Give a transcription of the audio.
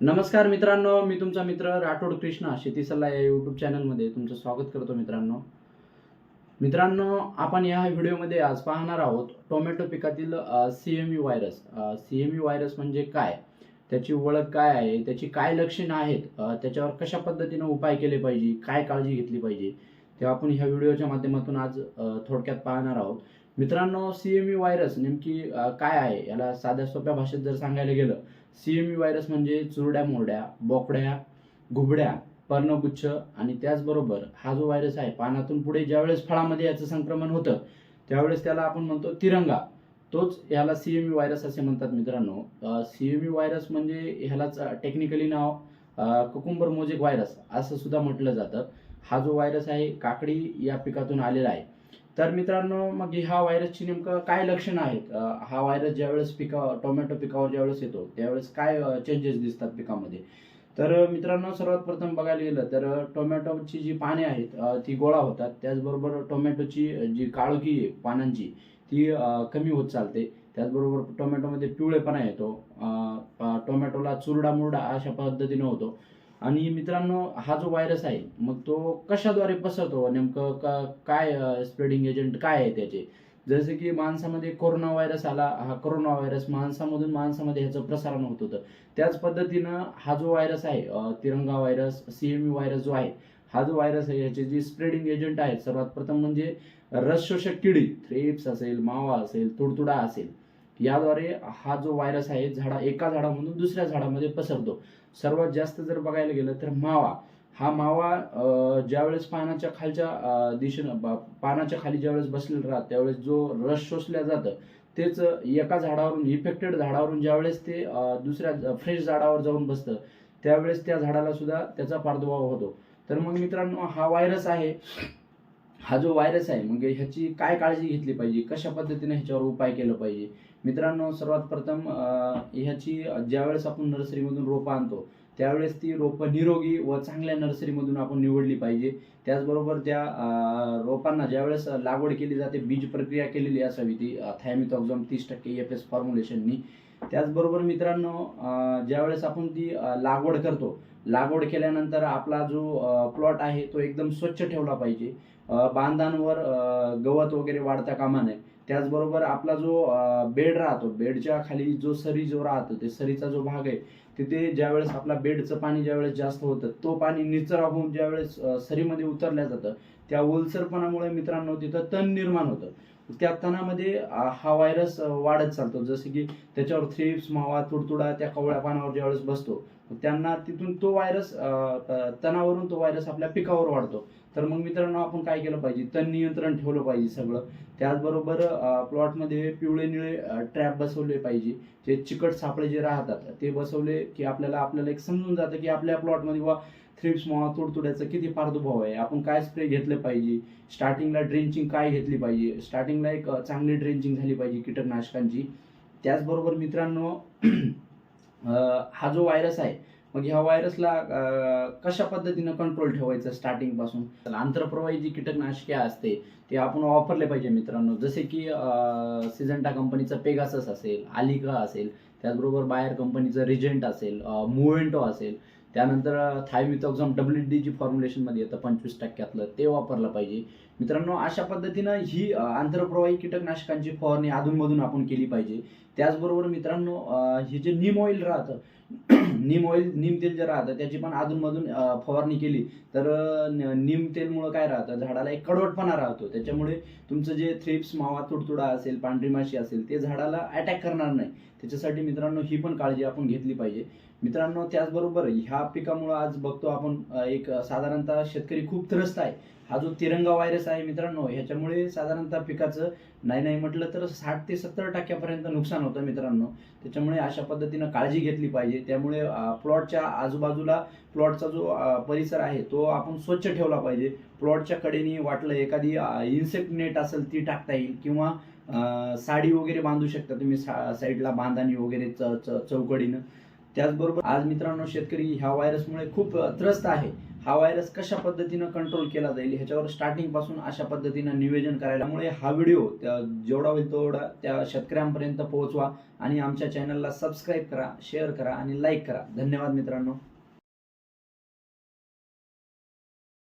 नमस्कार मित्रांनो मी तुमचा मित्र राठोड कृष्णा शेती सल्ला या यूट्यूब चॅनलमध्ये तुमचं स्वागत करतो मित्रांनो. मित्रांनो आपण या व्हिडिओमध्ये आज पाहणार आहोत टोमॅटो पिकातील C M U virus C M U virus म्हणजे काय? त्याची ओळख काय आहे? त्याची काय लक्षणं आहेत? त्याच्यावर कशा पद्धतीनं उपाय केले पाहिजे? काय काळजी घेतली पाहिजे? तेव्हा आपण ह्या व्हिडिओच्या माध्यमातून आज थोडक्यात पाहणार आहोत. मित्रांनो सी एम व्हायरस नेमकी काय आहे? याला साध्या सोप्या भाषेत जर सांगायला गेलं सी एम व्हायरस म्हणजे चुरड्या मोरड्या बोकड्या घुबड्या पर्णगुच्छ आणि त्याचबरोबर हा जो व्हायरस आहे पानातून पुढे ज्यावेळेस फळामध्ये याचं संक्रमण होतं त्यावेळेस त्याला आपण म्हणतो तिरंगा. तोच ह्याला सी एम व्हायरस असे म्हणतात मित्रांनो. सी एम व्हायरस म्हणजे ह्यालाच टेक्निकली नाव कुकुंबर मोजेक व्हायरस असं सुद्धा म्हटलं जातं. हा जो व्हायरस आहे काकडी या पिकातून आलेला आहे. तर मित्रांनो मग ह्या व्हायरसची नेमकं काय लक्षणं आहेत? हा व्हायरस ज्यावेळेस पिका टोमॅटो पिकावर ज्यावेळेस येतो त्यावेळेस काय चेंजेस दिसतात पिकामध्ये? तर मित्रांनो सर्वात प्रथम बघायला गेलं तर टोमॅटोची जी पाने आहेत ती गोळा होतात. त्याचबरोबर टोमॅटोची जी काळोखी आहे पानांची ती कमी होत चालते. त्याचबरोबर टोमॅटोमध्ये पिवळेपणा येतो. टोमॅटोला चुरडा मुरडा अशा पद्धतीनं होतो. आणि मित्रांनो हा जो व्हायरस आहे मग तो कशाद्वारे पसरतो? नेमकं का काय स्प्रेडिंग एजंट काय आहे त्याचे? जसे की माणसामध्ये कोरोना व्हायरस आला हा कोरोना व्हायरस माणसामधून माणसामध्ये ह्याचं प्रसारण होत होतं. त्याच पद्धतीनं हा जो व्हायरस आहे तिरंगा व्हायरस सी एम व्हायरस जो आहे हा जो व्हायरस आहे ह्याचे जे स्प्रेडिंग एजंट आहेत सर्वात प्रथम म्हणजे रस शोषक किडी थ्रेप्स असेल मावा असेल तुडतुडा असेल. याद्वारे हा जो व्हायरस आहे झाडा एका झाडामधून दुसऱ्या झाडामध्ये पसरतो. सर्वात जास्त जर बघायला गेलं तर मावा. हा मावा ज्यावेळेस पानाच्या खालच्या दिशेनं पानाच्या खाली ज्यावेळेस बसलेलं राहत त्यावेळेस जो रस शोषल्या जातं तेच एका झाडावरून इफेक्टेड झाडावरून ज्यावेळेस ते दुसऱ्या फ्रेश झाडावर जाऊन बसतं त्यावेळेस त्या झाडाला सुद्धा त्याचा प्रादुर्भाव होतो. तर मग मित्रांनो हा व्हायरस आहे हा जो व्हायरस आहे मग ह्याची काय काळजी घेतली पाहिजे? कशा पद्धतीने ह्याच्यावर उपाय केलं पाहिजे? मित्रांनो सर्वात प्रथम अं, ह्याची ज्यावेळेस आपण नर्सरीमधून रोपं आणतो त्यावेळेस ती रोपं निरोगी व चांगल्या नर्सरीमधून आपण निवडली पाहिजे. त्याचबरोबर त्या रोपांना ज्यावेळेस लागवड केली जाते बीज प्रक्रिया केलेली असावी ती थायमिथॉक्झॉम तीस टक्के एफ एस फॉर्म्युलेशननी त्याचबरोबर मित्रांनो ज्यावेळेस आपण ती लागवड करतो लागवड केल्यानंतर आपला जो प्लॉट आहे तो एकदम स्वच्छ ठेवला पाहिजे. बांधांवर गवत वगैरे वाढता कामा नये. त्याचबरोबर आपला जो बेड राहतो बेडच्या खाली जो सरी जो राहतो ते सरीचा जो भाग आहे तिथे ज्यावेळेस आपला बेडचं पाणी ज्यावेळेस जास्त होतं तो पाणी निचरा होऊन ज्यावेळेस सरीमध्ये उतरल्या जातं त्या ओलसरपणामुळे मित्रांनो तिथं तण निर्माण होतं. त्या तणामध्ये हा व्हायरस वाढत चालतो. जसं की त्याच्यावर थ्रिप्स मावा तुडतुडा त्या कवळ्या पानावर ज्यावेळेस बसतो त्यांना तिथून तो व्हायरस तणावरून तो व्हायरस आपल्या पिकावर वाढतो. तर मग मित्रांनो आपण काय केलं पाहिजे? तण नियंत्रण ठेवलं पाहिजे सगळं. त्याचबरोबर प्लॉटमध्ये पिवळे निळे ट्रॅप बसवले पाहिजे. जे चिकट सापळे जे राहतात ते बसवले की आपल्याला आपल्याला एक समजून जातं की आपल्या प्लॉटमध्ये वा थ्रिप्स मोहा तुडतुड्याचा किती प्रादुर्भाव आहे? आपण काय स्प्रे घेतले पाहिजे? स्टार्टिंगला ड्रेंचिंग काय घेतली पाहिजे? स्टार्टिंगला एक चांगली ड्रेंचिंग झाली पाहिजे कीटकनाशकांची. त्याचबरोबर मित्रांनो हा जो व्हायरस आहे मग ह्या व्हायरसला कशा पद्धतीनं कंट्रोल ठेवायचं स्टार्टिंगपासून तर आंतरप्रवाही जी कीटकनाशके असते ते आपण वापरले पाहिजे मित्रांनो. जसे की सिजंटा कंपनीचा पेगासस असेल आलिका असेल त्याचबरोबर बायर कंपनीचं रिजेंट असेल मुवेंटो असेल त्यानंतर थायमिथॉक्झॉम डब्ल्यू डी जी फॉर्म्युलेशनमध्ये येतं पंचवीस टक्क्यातलं ते वापरलं पाहिजे. मित्रांनो अशा पद्धतीनं ही आंतरप्रवाही कीटकनाशकांची फवारणी अधूनमधून आपण केली पाहिजे. त्याचबरोबर मित्रांनो हे जे नीम ऑइल राहतं नीम ऑइल नीम तेल जे राहतं त्याची पण अधूनमधून फवारणी केली तर न- नीम तेलमुळं काय राहतं? झाडाला एक कडवटपणा राहतो. त्याच्यामुळे तुमचं जे थ्रिप्स मावा तुडतुडा असेल पांढरी माशी असेल ते झाडाला अटॅक करणार नाही. त्याच्यासाठी मित्रांनो ही पण काळजी आपण घेतली पाहिजे. मित्रांनो त्याचबरोबर ह्या पिकामुळं आज बघतो आपण एक साधारणतः शेतकरी खूप त्रस्त आहे. हा जो तिरंगा व्हायरस आहे मित्रांनो ह्याच्यामुळे साधारणतः पिकाचं नाही नाही म्हटलं तर साठ ते सत्तर टक्क्यापर्यंत नुकसान होतं मित्रांनो. त्याच्यामुळे अशा पद्धतीनं काळजी घेतली पाहिजे. त्या त्यामुळे प्लॉटच्या आजूबाजूला प्लॉटचा जो परिसर आहे तो आपण स्वच्छ ठेवला पाहिजे. प्लॉटच्या कडेने वाटलं एखादी इन्सेक्ट नेट असेल ती टाकता येईल किंवा साडी वगैरे बांधू शकता तुम्ही सा साईडला बांधानी वगैरे च चौकडीनं. त्याचबरोबर आज मित्रांनो शेतकरी ह्या व्हायरसमुळे खूप त्रस्त आहे. हा व्हायरस कशा पद्धतीनं कंट्रोल केला जाईल? ह्याच्यावर स्टार्टिंगपासून अशा पद्धतीनं नियोजन करायला त्यामुळे हा व्हिडिओ त्या- जेवढा होईल तेवढा त्या शेतकऱ्यांपर्यंत पोहोचवा आणि आमच्या चॅनलला सबस्क्राईब करा शेअर करा आणि लाईक करा. धन्यवाद मित्रांनो.